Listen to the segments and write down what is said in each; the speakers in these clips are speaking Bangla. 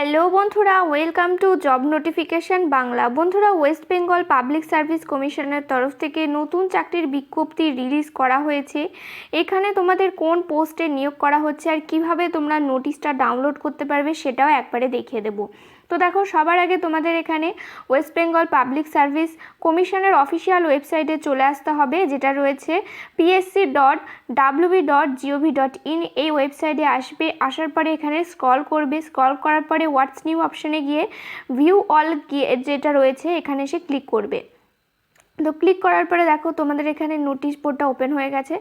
হ্যালো বন্ধুরা, welcome to job notification Bangla. বন্ধুরা, ওয়েস্ট বেঙ্গল পাবলিক সার্ভিস কমিশনের তরফ থেকে নতুন চাকরির বিজ্ঞপ্তি রিলিজ করা হয়েছে। এখানে তোমাদের কোন পোস্টে নিয়োগ করা হচ্ছে আর কীভাবে তোমরা নোটিশটা ডাউনলোড করতে পারবে সেটাও একবারে দেখিয়ে দেবো। তো দেখো, সবার আগে তোমাদের এখানে ওয়েস্ট বেঙ্গল পাবলিক সার্ভিস কমিশনের অফিসিয়াল ওয়েবসাইটে চলে আসতে হবে, যেটা রয়েছে PSC dot WB dot GOV dot in এই ওয়েবসাইটে আসবে, আসার পরে এখানে স্কল করবে স্কল করার পরে হোয়াটস নিউ অপশানে গিয়ে ভিউ অল গিয়ে যেটা রয়েছে, এখানে এসে ক্লিক করবে। তো ক্লিক করার পরে দেখো তোমাদের এখানে নোটিশ বোর্ডটা ওপেন হয়ে গেছে।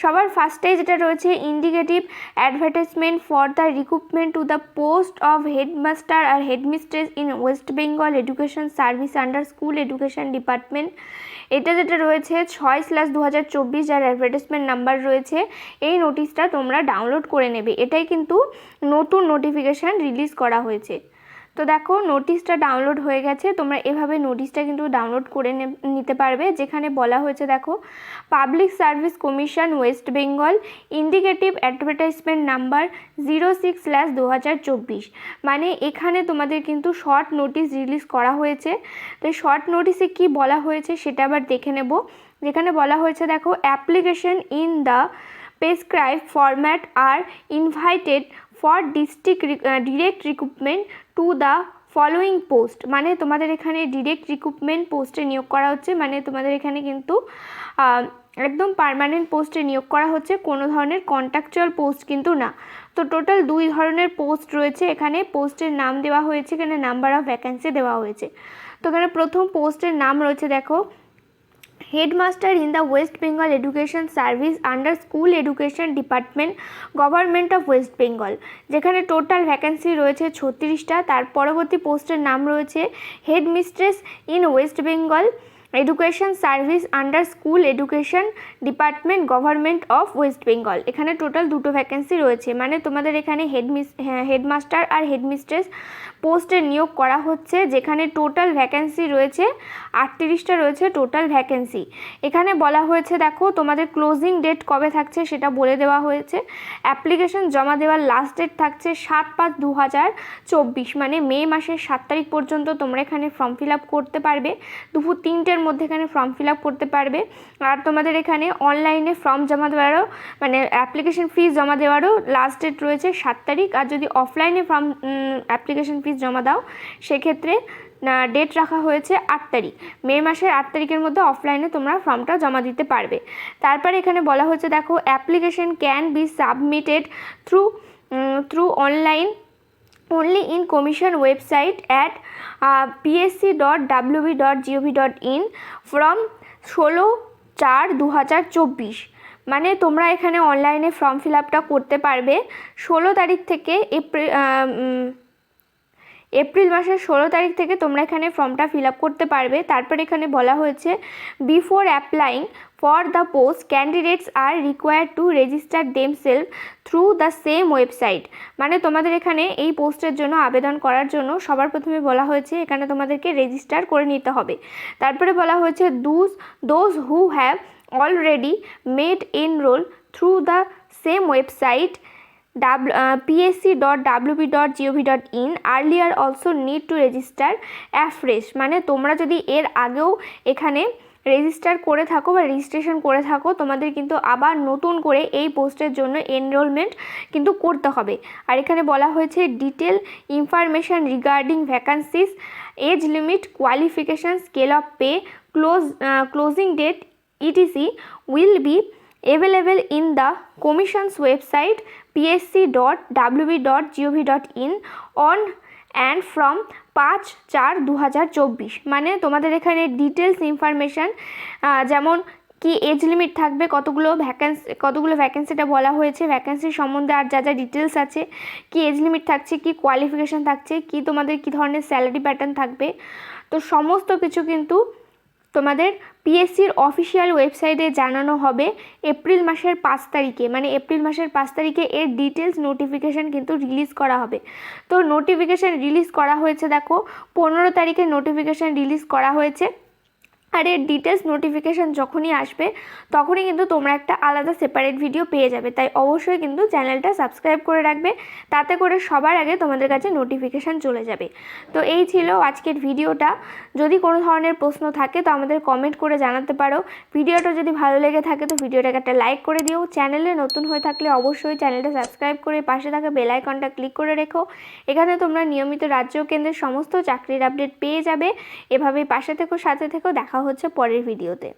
সবার ফার্স্টে যেটা রয়েছে indicative advertisement for the recruitment to the post of headmaster R headmistress in West Bengal education service under school education department এটা যেটা রয়েছে, ছয় স্ল্যাশ দু হাজার চব্বিশ যার অ্যাডভার্টাইজমেন্ট নাম্বার রয়েছে, এই নোটিশটা তোমরা ডাউনলোড করে নেবে। এটাই কিন্তু নতুন নোটিফিকেশান রিলিজ করা হয়েছে। তো দেখো নোটিশটা ডাউনলোড হয়ে গেছে, তোমরা এভাবে নোটিশটা কিন্তু ডাউনলোড করে নিতে পারবে। যেখানে বলা হয়েছে দেখো public service commission West Bengal indicative advertisement number zero six slash দু হাজার চব্বিশ মানে এখানে তোমাদের কিন্তু শর্ট নোটিশ রিলিজ করা হয়েছে। তো শর্ট নোটিশে কি বলা হয়েছে সেটা আবার দেখে নেব। যেখানে বলা হয়েছে দেখো application in the prescribe format are invited for district direct recruitment to the following post মানে তোমাদের এখানে ডিরেক্ট রিক্রুটমেন্ট পোস্টে নিয়োগ করা হচ্ছে। মানে তোমাদের এখানে কিন্তু একদম পারমানেন্ট পোস্টে নিয়োগ করা হচ্ছে। কোনো ধরনের কন্ট্রাকচুয়াল পোস্ট কিন্তু না। তো টোটাল দুই ধরনের পোস্ট রয়েছে। এখানে পোস্টের নাম দেওয়া হয়েছে, এখানে নাম্বার অফ ভ্যাকেন্সি দেওয়া হয়েছে। তো এখানে প্রথম পোস্টের নাম রয়েছে, দেখো। Headmaster in the West Bengal education service under school education department government of West Bengal যেখানে টোটাল ভ্যাকেন্সি রয়েছে ছত্রিশটা। তার পরবর্তী পোস্টের নাম রয়েছে headmistress in West Bengal education service under school education department government of West Bengal. এখানে টোটাল দুটো ভ্যাকেন্সি রয়েছে। মানে তোমাদের এখানে হেডমিস হেডমাস্টার আর হেডমিস্ট্রেস পোস্টে নিয়োগ করা হচ্ছে, যেখানে টোটাল ভ্যাকেন্সি রয়েছে, আটত্রিশটা রয়েছে টোটাল ভ্যাকেন্সি। এখানে বলা হয়েছে, দেখো, তোমাদের ক্লোজিং ডেট কবে থাকছে সেটা বলে দেওয়া হয়েছে। অ্যাপ্লিকেশন জমা দেওয়ার লাস্ট ডেট থাকছে সাত পাঁচ দু হাজার চব্বিশ। মানে মে মাসের সাত তারিখ পর্যন্ত তোমরা এখানে ফর্ম ফিল আপ করতে পারবে। দুপুর তিনটের মধ্যে এখানে ফর্ম ফিল আপ করতে পারবে। আর তোমাদের এখানে অনলাইনে ফর্ম জমা দেওয়ারও মানে অ্যাপ্লিকেশন ফিস জমা দেওয়ারও লাস্ট ডেট রয়েছে সাত তারিখ। আর যদি অফলাইনে ফর্ম অ্যাপ্লিকেশন ফিস জমা দাও, সেক্ষেত্রে ডেট রাখা হয়েছে আট তারিখ। মে মাসের আট তারিখের মধ্যে অফলাইনে তোমরা ফর্মটা জমা দিতে পারবে। তারপরে এখানে বলা হচ্ছে দেখো application can be submitted through through online only in commission website at uh, psc.wb.gov.in from ষোলো চার দু হাজার চব্বিশ। মানে তোমরা এখানে অনলাইনে ফর্ম ফিল আপটা করতে পারবে। ষোলো তারিখ থেকে এপ্রিল এপ্রিল মাসের ষোলো তারিখ থেকে তোমরা এখানে ফর্মটা ফিল আপ করতে পারবে। তারপর এখানে বলা হয়েছে before applying for the post candidates are require to register them self through the same website মানে তোমাদের এখানে এই পোস্টের জন্য আবেদন করার জন্য সবার প্রথমে বলা হয়েছে, এখানে তোমাদেরকে রেজিস্টার করে নিতে হবে। তারপরে বলা হয়েছে those those who have already made enrol through the same website W PSC dot WB dot GOV dot in earlier also need to register afresh মানে তোমরা যদি এর আগেও এখানে রেজিস্টার করে থাকো বা রেজিস্ট্রেশন করে থাকো, তোমাদের কিন্তু আবার নতুন করে এই পোস্টের জন্য এনরোলমেন্ট কিন্তু করতে হবে। আর এখানে বলা হয়েছে detail information regarding vacancies age limit qualification scale of pay close closing date etc will be available in the commission's website psc.wb.gov.in on and from পাঁচ চার দু হাজার চব্বিশ। মানে তোমাদের এখানে ডিটেলস ইনফরমেশান যেমন কি এজ লিমিট থাকবে, কতগুলো ভ্যাকেন্সি কতগুলো ভ্যাকেন্সিটা বলা হয়েছে ভ্যাকেন্সির সম্বন্ধে আর যা যা ডিটেলস আছে, কি এজ লিমিট থাকছে, কি কোয়ালিফিকেশান থাকছে, কি তোমাদের কি ধরনের স্যালারি প্যাটার্ন থাকবে, তো সমস্ত কিছু কিন্তু তোমাদের পিএসসির অফিসিয়াল ওয়েবসাইটে জানানো হবে এপ্রিল মাসের পাঁচ তারিখে। মানে এপ্রিল মাসের পাঁচ তারিখে এর ডিটেলস নোটিফিকেশান কিন্তু রিলিজ করা হবে। তো নোটিফিকেশান রিলিজ করা হয়েছে দেখো, পনেরো তারিখে নোটিফিকেশান রিলিজ করা হয়েছে। আর এর ডিটেলস নোটিফিকেশান যখনই আসবে, তখনই কিন্তু তোমরা একটা আলাদা সেপারেট ভিডিও পেয়ে যাবে। তাই অবশ্যই কিন্তু চ্যানেলটা সাবস্ক্রাইব করে রাখবে, তাতে করে সবার আগে তোমাদের কাছে নোটিফিকেশান চলে যাবে। তো এই ছিল আজকের ভিডিওটা যদি কোনো ধরনের প্রশ্ন থাকে, তো আমাদের কমেন্ট করে জানাতে পারো। ভিডিওটা যদি ভালো লেগে থাকে, তো ভিডিওটাকে একটা লাইক করে দিও। চ্যানেলে নতুন হয়ে থাকলে অবশ্যই চ্যানেলটা সাবস্ক্রাইব করে পাশে থাকা বেল আইকনটা ক্লিক করে রেখো। এখানে তোমরা নিয়মিত রাজ্য কেন্দ্রের সমস্ত চাকরির আপডেট পেয়ে যাবে। এভাবেই পাশে থেকো, সাথে থেকো, দেখা হচ্ছে পরের ভিডিওতে।